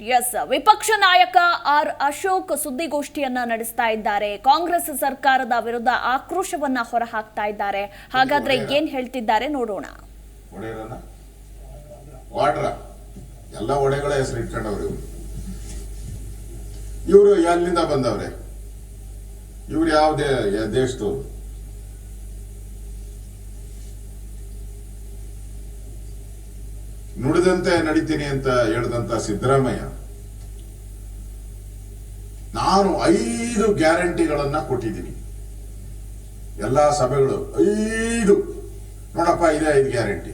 S ವಿಪಕ್ಷ ನಾಯಕ R Ashok ಸುದ್ದಿಗೋಷ್ಠಿಯನ್ನ ನಡೆಸ್ತಾ ಇದ್ದಾರೆ. ಕಾಂಗ್ರೆಸ್ ಸರ್ಕಾರದ ವಿರುದ್ಧ ಆಕ್ರೋಶವನ್ನ ಹೊರಹಾಕ್ತಾ ಇದ್ದಾರೆ. ಹಾಗಾದ್ರೆ ಏನ್ ಹೇಳ್ತಿದ್ದಾರೆ ನೋಡೋಣ. ಎಲ್ಲ ಒಡೆಗಳ ಹೆಸರು ಇಟ್ಕೊಂಡವ್ರು ಇವರು. ಎಲ್ಲಿಂದ ಬಂದವ್ರೆ? ಇವ್ರು ಯಾವ ದೇಶದವ್ರು. ನುಡಿದಂತೆ ನಡೀತೀನಿ ಅಂತ ಹೇಳಿದಂತ ಸಿದ್ದರಾಮಯ್ಯ, ನಾನು ಐದು ಗ್ಯಾರಂಟಿಗಳನ್ನ ಕೊಟ್ಟಿದ್ದೀನಿ. ಎಲ್ಲಾ ಸಭೆಗಳು ಐದು. ನೋಡಪ್ಪ, ಇದೆ ಐದು ಗ್ಯಾರಂಟಿ.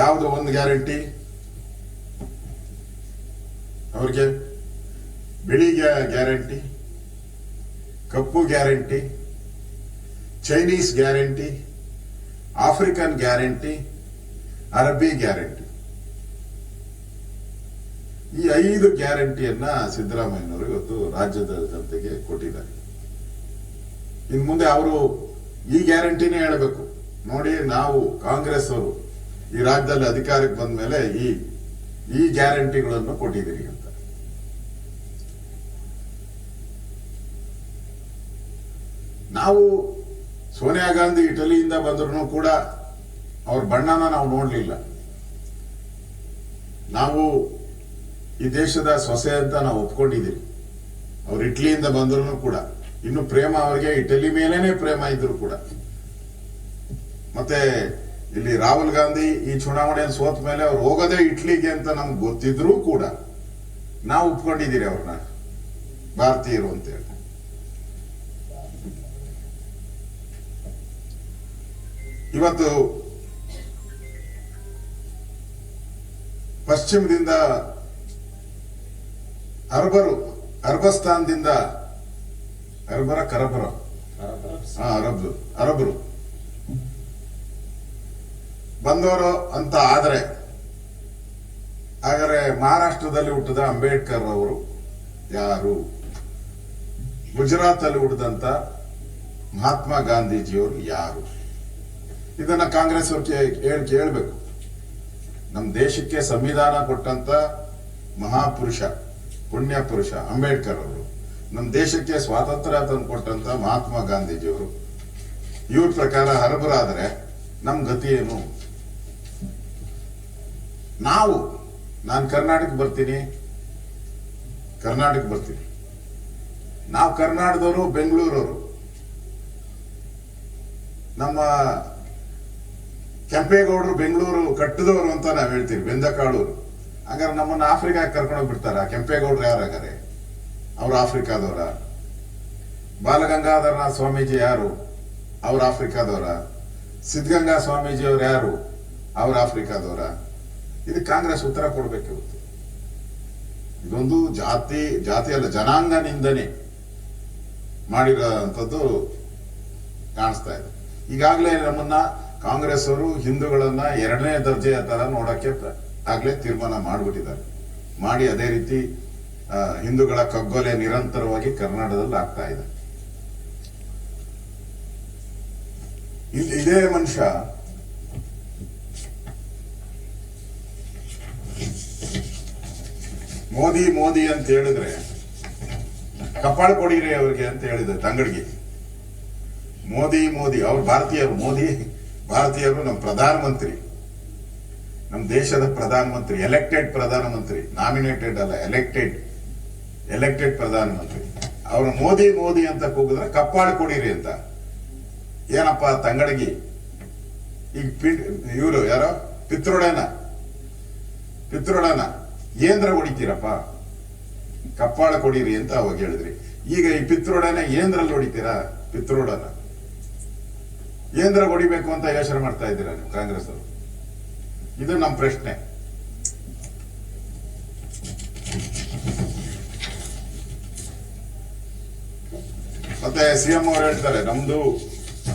ಯಾವುದು ಒಂದು ಗ್ಯಾರಂಟಿ? ಅವ್ರಿಗೆ ಬಿಳಿ ಗ್ಯಾರಂಟಿ, ಕಪ್ಪು guarantee, Chinese guarantee, African guarantee ಅರಬ್ಬಿ ಗ್ಯಾರಂಟಿ. ಈ ಐದು ಗ್ಯಾರಂಟಿಯನ್ನ ಸಿದ್ದರಾಮಯ್ಯನವರು ಇವತ್ತು ರಾಜ್ಯದ ಜನತೆಗೆ ಕೊಟ್ಟಿದ್ದಾರೆ. ಇನ್ನು ಮುಂದೆ ಅವರು ಈ ಗ್ಯಾರಂಟಿನೇ ಹೇಳಬೇಕು. ನೋಡಿ, ನಾವು ಕಾಂಗ್ರೆಸ್ ಅವರು ಈ ರಾಜ್ಯದಲ್ಲಿ ಅಧಿಕಾರಕ್ಕೆ ಬಂದ ಮೇಲೆ ಈ ಈ ಗ್ಯಾರಂಟಿಗಳನ್ನು ಕೊಟ್ಟಿದ್ದೀರಿ ಅಂತ. ನಾವು ಸೋನಿಯಾ ಗಾಂಧಿ ಇಟಲಿಯಿಂದ ಬಂದ್ರು ಕೂಡ ಅವ್ರ ಬಣ್ಣನ ನಾವು ನೋಡಲಿಲ್ಲ. ನಾವು ಈ ದೇಶದ ಸೊಸೆ ಅಂತ ನಾವು ಒಪ್ಕೊಂಡಿದ್ದೀವಿ. ಅವ್ರು ಇಟ್ಲಿಯಿಂದ ಬಂದ್ರು ಕೂಡ. ಇನ್ನು ಪ್ರೇಮ ಅವರಿಗೆ ಇಟಲಿ ಮೇಲೇನೆ ಪ್ರೇಮ ಇದ್ರು ಕೂಡ. ಮತ್ತೆ ಇಲ್ಲಿ ರಾಹುಲ್ ಗಾಂಧಿ ಈ ಚುನಾವಣೆಯಲ್ಲಿ ಸೋತ ಮೇಲೆ ಅವ್ರು ಹೋಗೋದೇ ಇಟ್ಲಿಗೆ ಅಂತ ನಮ್ಗೆ ಗೊತ್ತಿದ್ರು ಕೂಡ ನಾವು ಒಪ್ಕೊಂಡಿದ್ದೀರಿ ಅವ್ರನ್ನ. ಭಾರತೀಯರು ಅಂತ ಹೇಳಿ. ಇವತ್ತು ಪಶ್ಚಿಮದಿಂದ ಅರಬರು, ಅರಬಸ್ತಾನದಿಂದ ಅರಬರ, ಕರಬರ. ಅರಬ್ರು ಅರಬ್ ಅರಬರು. ಬಂದವರು ಅಂತ ಆದರೆ ಆದರೆ ಮಹಾರಾಷ್ಟ್ರದಲ್ಲಿ ಹುಟ್ಟಿದ ಅಂಬೇಡ್ಕರ್ ಅವರು ಯಾರು? ಗುಜರಾತ್ ಅಲ್ಲಿ ಮಹಾತ್ಮ ಗಾಂಧೀಜಿಯವರು ಯಾರು? ಇದನ್ನ ಕಾಂಗ್ರೆಸ್ ಅವ್ರು ಕೇಳಬೇಕು. ನಮ್ಮ ದೇಶಕ್ಕೆ ಸಂವಿಧಾನ ಕೊಟ್ಟಂತ ಮಹಾಪುರುಷ, ಪುಣ್ಯ ಪುರುಷ ಅಂಬೇಡ್ಕರ್ ಅವರು ನಮ್ಮ ದೇಶಕ್ಕೆ ಸ್ವಾತಂತ್ರ್ಯ ತಂದು ಕೊಟ್ಟಂತ ಮಹಾತ್ಮ ಗಾಂಧೀಜಿಯವರು, ಇವ್ರ ಪ್ರಕಾರ ಹರಬರಾದ್ರೆ ನಮ್ ಗತಿ ಏನು? ನಾವು, ನಾನು ಕರ್ನಾಟಕ ಬರ್ತೀನಿ. ಕರ್ನಾಟಕ ಬರ್ತೀನಿ. ನಾವು ಕರ್ನಾಟಕದವರು, ಬೆಂಗಳೂರವರು. ನಮ್ಮ ಕೆಂಪೇಗೌಡರು ಬೆಂಗಳೂರು ಕಟ್ಟಿದವರು ಅಂತ ನಾವು ಹೇಳ್ತೀವಿ, ಬೆಂದಕಾಳೂರು. ಹಾಗಾದ್ರೆ ನಮ್ಮನ್ನ ಆಫ್ರಿಕಾಗೆ ಕರ್ಕೊಂಡು ಬಿಡ್ತಾರ ಕೆಂಪೇಗೌಡರು ಯಾರಾಗಾರೆ ಅವ್ರು ಆಫ್ರಿಕಾದವರ? ಬಾಲಗಂಗಾಧರನಾಥ ಸ್ವಾಮೀಜಿ ಯಾರು? ಅವ್ರು ಆಫ್ರಿಕಾದವರ? ಸಿದ್ಧಗಂಗಾ ಸ್ವಾಮೀಜಿ ಅವ್ರು ಯಾರು? ಅವ್ರು ಆಫ್ರಿಕಾದವರ? ಇದು ಕಾಂಗ್ರೆಸ್ ಉತ್ತರ ಕೊಡಬೇಕು ಇವತ್ತು. ಇದೊಂದು ಜಾತಿ ಜಾತಿ ಅಲ್ಲ, ಜನಾಂಗ ನಿಂದನೆ ಕಾಣಿಸ್ತಾ ಇದೆ. ಈಗಾಗಲೇ ನಮ್ಮನ್ನ ಕಾಂಗ್ರೆಸ್ ಅವರು ಹಿಂದೂಗಳನ್ನ ಎರಡನೇ ದರ್ಜೆಯ ತರ ನೋಡಕ್ಕೆ ಆಗ್ಲೇ ತೀರ್ಮಾನ ಮಾಡಿಬಿಟ್ಟಿದ್ದಾರೆ. ಮಾಡಿ ಅದೇ ರೀತಿ ಹಿಂದೂಗಳ ಕಗ್ಗೊಲೆ ನಿರಂತರವಾಗಿ ಕರ್ನಾಟಕದಲ್ಲಿ ಆಗ್ತಾ ಇದೆ. ಇಲ್ಲಿ ಇದೇ ಮನುಷ್ಯ, ಮೋದಿ ಮೋದಿ ಅಂತ ಹೇಳಿದ್ರೆ, ಕಪಾಳ ಕೊಡಿರಿ ಅವ್ರಿಗೆ ಅಂತ ಹೇಳಿದ್ರೆ ತಂಗಡಿಗೆ. ಮೋದಿ ಮೋದಿ, ಅವ್ರು ಭಾರತೀಯರು, ಮೋದಿ. ಭಾರತೀಯರು ನಮ್ಮ ಪ್ರಧಾನಮಂತ್ರಿ. ನಮ್ಮ ದೇಶದ ಪ್ರಧಾನಮಂತ್ರಿ ಎಲೆಕ್ಟೆಡ್ ಪ್ರಧಾನಮಂತ್ರಿ ನಾಮಿನೇಟೆಡ್ ಅಲ್ಲ ಎಲೆಕ್ಟೆಡ್ ಎಲೆಕ್ಟೆಡ್ ಪ್ರಧಾನಮಂತ್ರಿ. ಅವರು ಮೋದಿ ಮೋದಿ ಅಂತ ಕೂಗಿದ್ರೆ ಕಪ್ಪಾಳ ಕೊಡಿರಿ ಅಂತ. ಏನಪ್ಪ ತಂಗಡಗಿ? ಈಗ ಇವರು ಯಾರೋ? ಪಿತ್ರೋಡನ? ಪಿತ್ರೋಡನ? ಏಂದ್ರ ಹೊಡಿತೀರಪ್ಪ? ಕಪ್ಪಾಳ ಕೊಡಿರಿ ಅಂತ ಅವಾಗ ಹೇಳಿದ್ರಿ. ಈಗ ಈ ಪಿತ್ರೋಡನ ಏಂದ್ರಲ್ಲಿ ಹೊಡಿತೀರಾ? ಪಿತ್ರೋಡನ. ಏಂದ್ರ ಹೊಡಿಬೇಕು ಅಂತ ಯೋಚನೆ ಮಾಡ್ತಾ ಇದ್ದೀರಾ ನೀವು, ಕಾಂಗ್ರೆಸ್ ಅವರು? ಇದು ನಮ್ಮ ಪ್ರಶ್ನೆ. ಮತ್ತೆ ಸಿಎಂ ಅವರು ಹೇಳ್ತಾರೆ, ನಮ್ದು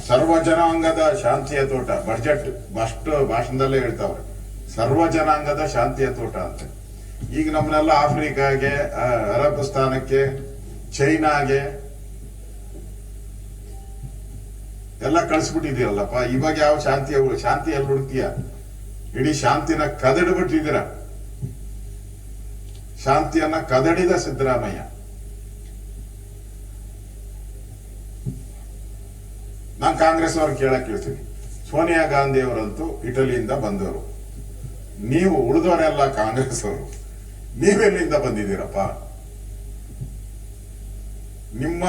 ಸರ್ವ ಜನಾಂಗದ ಶಾಂತಿಯ ತೋಟ ಬಜೆಟ್ ಅಷ್ಟು ಭಾಷಣದಲ್ಲೇ ಹೇಳ್ತಾವ್ರೆ. ಸರ್ವ ಜನಾಂಗದ ಶಾಂತಿಯ ತೋಟ ಅಂತ. ಈಗ ನಮ್ಮನ್ನೆಲ್ಲ ಆಫ್ರಿಕಾಗೆ ಅರಬ್ ಸ್ಥಾನಕ್ಕೆ ಚೈನಾಗೆ ಎಲ್ಲ ಕಳಿಸ್ಬಿಟ್ಟಿದ್ದೀರಲ್ಲಪ್ಪ. ಇವಾಗ ಯಾವ ಶಾಂತಿ ಶಾಂತಿ ಎಲ್ಲಿ ಹುಡುಕ್ತೀಯ? ಇಡೀ ಶಾಂತಿನ ಕದಡ್ಬಿಟ್ಟಿದ್ದೀರ. ಶಾಂತಿಯನ್ನ ಕದಡಿದ ಸಿದ್ದರಾಮಯ್ಯ. ನಾನು ಕಾಂಗ್ರೆಸ್ ಅವ್ರು ಕೇಳಕ್ ಕೇಳ್ತೀನಿ. ಸೋನಿಯಾ ಗಾಂಧಿ ಅವರಂತೂ ಇಟಲಿಯಿಂದ ಬಂದವರು. ನೀವು ಉಳಿದವರೆಲ್ಲ ಕಾಂಗ್ರೆಸ್ ಅವರು ನೀವೆಲ್ಲಿಂದ ಬಂದಿದ್ದೀರಪ್ಪ? ನಿಮ್ಮ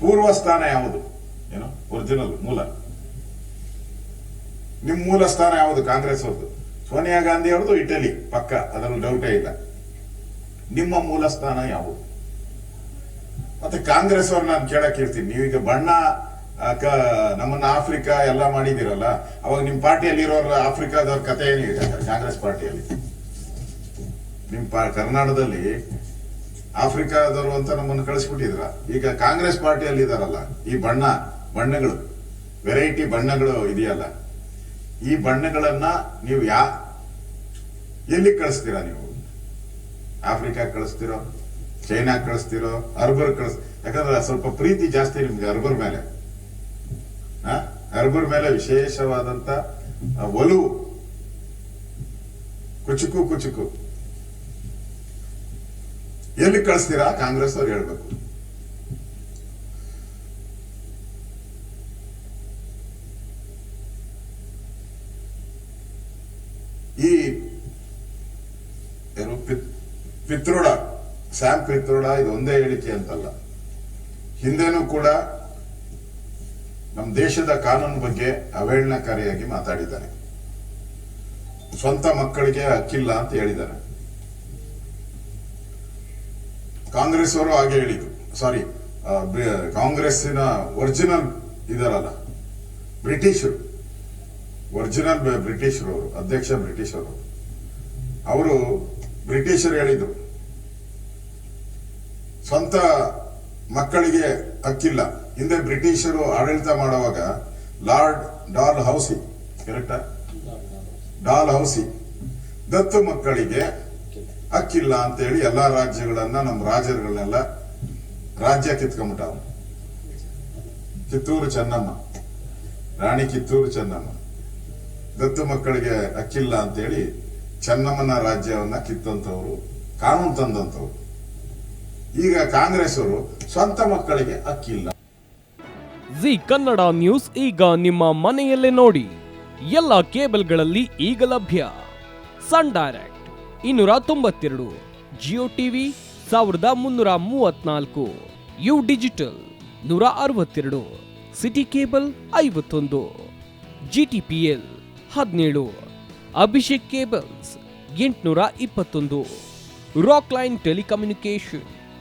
ಪೂರ್ವ ಸ್ಥಾನ ಯಾವುದು? ಏನು? ಒರಿಜಿನಲ್, ಮೂಲ. ನಿಮ್ಮ ಮೂಲ ಸ್ಥಾನ ಯಾವುದು? ಕಾಂಗ್ರೆಸ್ ಅವ್ರದ್ದು ಸೋನಿಯಾ ಗಾಂಧಿ ಅವ್ರದ್ದು ಇಟಲಿ. ಪಕ್ಕ, ಅದರಲ್ಲಿ ಡೌಟೇ ಇಲ್ಲ. ನಿಮ್ಮ ಮೂಲ ಸ್ಥಾನ ಯಾವುದು? ಮತ್ತೆ ಕಾಂಗ್ರೆಸ್ ಅವ್ರು ನಾನು ಕೇಳಕ್ ಹೇಳ್ತೀನಿ. ನೀವೀಗ ಬಣ್ಣ ನಮ್ಮನ್ನ ಆಫ್ರಿಕಾ ಎಲ್ಲ ಮಾಡಿದಿರಲ್ಲ ಅವಾಗ ನಿಮ್ ಪಾರ್ಟಿಯಲ್ಲಿ ಇರೋರು ಆಫ್ರಿಕಾದವ್ರ ಕತೆ ಏನಿದೆ ಕಾಂಗ್ರೆಸ್ ಪಾರ್ಟಿಯಲ್ಲಿ. ನಿಮ್ ಕರ್ನಾಟಕದಲ್ಲಿ ಆಫ್ರಿಕಾದವರು ಅಂತ ನಮ್ಮನ್ನು ಕಳಿಸ್ಬಿಟ್ಟಿದ್ರ? ಈಗ ಕಾಂಗ್ರೆಸ್ ಪಾರ್ಟಿಯಲ್ಲಿ ಇದಾರಲ್ಲ ಈ ಬಣ್ಣ. ಬಣ್ಣಗಳು ವೆರೈಟಿ ಬಣ್ಣಗಳು ಇದೆಯಲ್ಲ. ಈ ಬಣ್ಣಗಳನ್ನ ನೀವು ಯಾ, ಎಲ್ಲಿ ಕಳಿಸ್ತೀರಾ ನೀವು? ಆಫ್ರಿಕಾ ಕಳಿಸ್ತಿರೋ, ಚೈನಾ ಕಳಿಸ್ತಿರೋ, ಅರ್ಬರ್ ಕಳಿಸ್, ಯಾಕಂದ್ರೆ ಸ್ವಲ್ಪ ಪ್ರೀತಿ ಜಾಸ್ತಿ ನಿಮ್ಗೆ ಅರ್ಬರ್ ಮೇಲೆ? ಅರ್ಬರ್ ಮೇಲೆ ವಿಶೇಷವಾದಂತ ಒಲವು. ಕುಚುಕು ಕುಚುಕು. ಎಲ್ಲಿ ಕಳಿಸ್ತೀರಾ? ಕಾಂಗ್ರೆಸ್ ಅವ್ರು ಹೇಳ್ಬೇಕು ಈ ಏನು ಪಿತ್- ಪಿತ್ರೋಡ ಸ್ಯಾಮ್ ಪಿತೃಡ ಇದು ಒಂದೇ ಹೇಳಿಕೆ ಅಂತಲ್ಲ. ಹಿಂದೆನೂ ಕೂಡ ನಮ್ಮ ದೇಶದ ಕಾನೂನು ಬಗ್ಗೆ ಅವಹೇಳನಕಾರಿಯಾಗಿ ಮಾತಾಡಿದ್ದಾರೆ. ಸ್ವಂತ ಮಕ್ಕಳಿಗೆ ಹಕ್ಕಿಲ್ಲ ಅಂತ ಹೇಳಿದ್ದಾರೆ. ಕಾಂಗ್ರೆಸ್ ಅವರು ಹಾಗೆ ಹೇಳಿದ್ರು. ಸಾರಿ ಕಾಂಗ್ರೆಸ್ಸಿನ ಒರಿಜಿನಲ್ ಇದರಲ್ಲ, ಬ್ರಿಟಿಷರು, ಒರಿಜಿನಲ್ ಬ್ರಿಟಿಷರು ಅಧ್ಯಕ್ಷ ಬ್ರಿಟಿಷರು ಅವರು ಬ್ರಿಟಿಷರು ಹೇಳಿದ್ರು ಸ್ವಂತ ಮಕ್ಕಳಿಗೆ ಹಕ್ಕಿಲ್ಲ. ಹಿಂದೆ ಬ್ರಿಟಿಷರು ಆಡಳಿತ ಮಾಡುವಾಗ ಲಾರ್ಡ್ ಡಾಲ್ ಹೌಸಿ ಕರೆಕ್ಟಾ ಡಾಲ್ ಹೌಸಿ, ದತ್ತು ಮಕ್ಕಳಿಗೆ ಹಕ್ಕಿಲ್ಲ ಅಂತೇಳಿ ಎಲ್ಲಾ ರಾಜ್ಯಗಳನ್ನ ನಮ್ಮ ರಾಜರುಗಳನ್ನೆಲ್ಲ ರಾಜ್ಯ ಕಿತ್ಕೊಂಬಿಟ್ಟ ಅವ್ನು. ಕಿತ್ತೂರು ಚೆನ್ನಮ್ಮ, ರಾಣಿ ಕಿತ್ತೂರು ಚೆನ್ನಮ್ಮ. ದತ್ತು ಮಕ್ಕಳಿಗೆ ಹಕ್ಕಿಲ್ಲ ಅಂತೇಳಿ ಚೆನ್ನಮ್ಮನ ರಾಜ್ಯವನ್ನ ಕಿತ್ತಂತವ್ರು, ಕಾನೂನು ತಂದಂತವ್ರು. ಈಗ ಕಾಂಗ್ರೆಸ್ ಅವರು ಸ್ವಂತ ಮಕ್ಕಳಿಗೆ ಇಲ್ಲ. ಜಿ ಕನ್ನಡ ನ್ಯೂಸ್ ಈಗ ನಿಮ್ಮ ಮನೆಯಲ್ಲೇ ನೋಡಿ. ಎಲ್ಲ ಕೇಬಲ್ಗಳಲ್ಲಿ ಈಗ ಲಭ್ಯ. ಸನ್ ಡೈರೆಕ್ಟ್ ಇನ್ನೂರ ತೊಂಬತ್ತೆರಡು, ಜಿಯೋ ಟಿವಿ ಸಾವಿರದ ಮುನ್ನೂರ ಮೂವತ್ನಾಲ್ಕು, ಯು ಡಿಜಿಟಲ್ ನೂರ ಅರವತ್ತೆರಡು, ಸಿಟಿ ಕೇಬಲ್ ಐವತ್ತೊಂದು ಜಿ ಟಿ ಪಿ ಎಲ್ ಹದಿನೇಳು, ಅಭಿಷೇಕ್ ಕೇಬಲ್ಸ್ ಎಂಟುನೂರ ಇಪ್ಪತ್ತೊಂದು, ರಾಕ್ ಲೈನ್ ಟೆಲಿಕಮ್ಯುನಿಕೇಶನ್